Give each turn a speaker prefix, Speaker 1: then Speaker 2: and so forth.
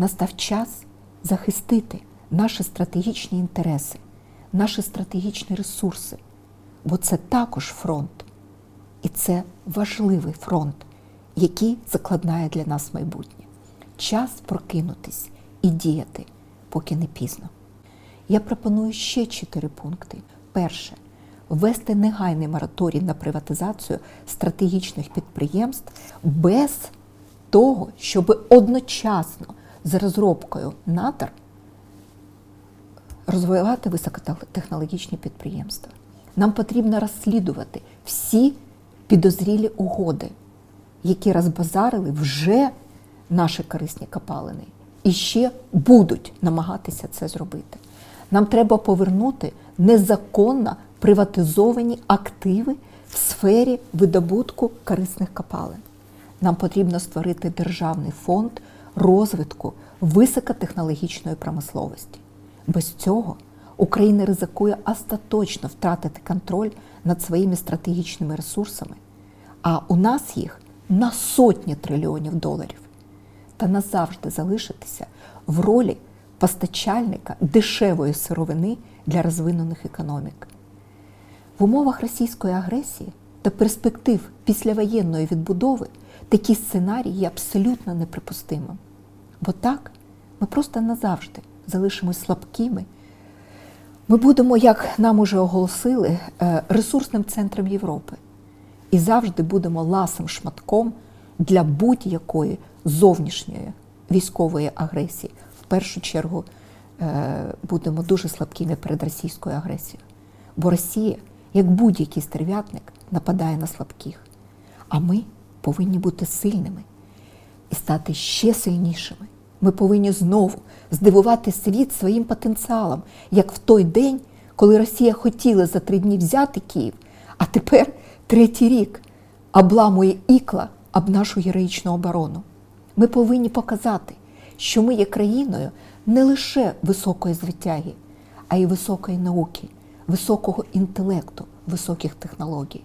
Speaker 1: настав час захистити наші стратегічні інтереси, наші стратегічні ресурси, бо це також фронт. І це важливий фронт, який закладає для нас майбутнє. Час прокинутись і діяти, поки не пізно. Я пропоную ще чотири пункти. Перше ввести негайний мораторій на приватизацію стратегічних підприємств без того, щоб одночасно з розробкою надр розвивати високотехнологічні підприємства. Нам потрібно розслідувати всі підозрілі угоди, які розбазарили вже наші корисні копалини, і ще будуть намагатися це зробити. Нам треба повернути незаконно приватизовані активи в сфері видобутку корисних копалин. Нам потрібно створити державний фонд розвитку високотехнологічної промисловості. Без цього Україна ризикує остаточно втратити контроль над своїми стратегічними ресурсами, а у нас їх на сотні трильйонів доларів, та назавжди залишитися в ролі постачальника дешевої сировини для розвинених економік. В умовах російської агресії та перспектив післявоєнної відбудови такі сценарії є абсолютно неприпустимим. Бо так ми просто назавжди залишимось слабкими. Ми будемо, як нам уже оголосили, е, ресурсним центром Європи і завжди будемо ласим шматком для будь-якої зовнішньої військової агресії. В першу чергу е, будемо дуже слабкими перед російською агресією. Бо Росія, як будь-який стерв'ятник, нападає на слабких. А ми повинні бути сильними і стати ще сильнішими. Ми повинні знову здивувати світ своїм потенціалом, як в той день, коли Росія хотіла за три дні взяти Київ, а тепер третій рік обламує ікла об нашу героїчну оборону. Ми повинні показати, що ми є країною не лише високої звитяги, а й високої науки, високого інтелекту, високих технологій.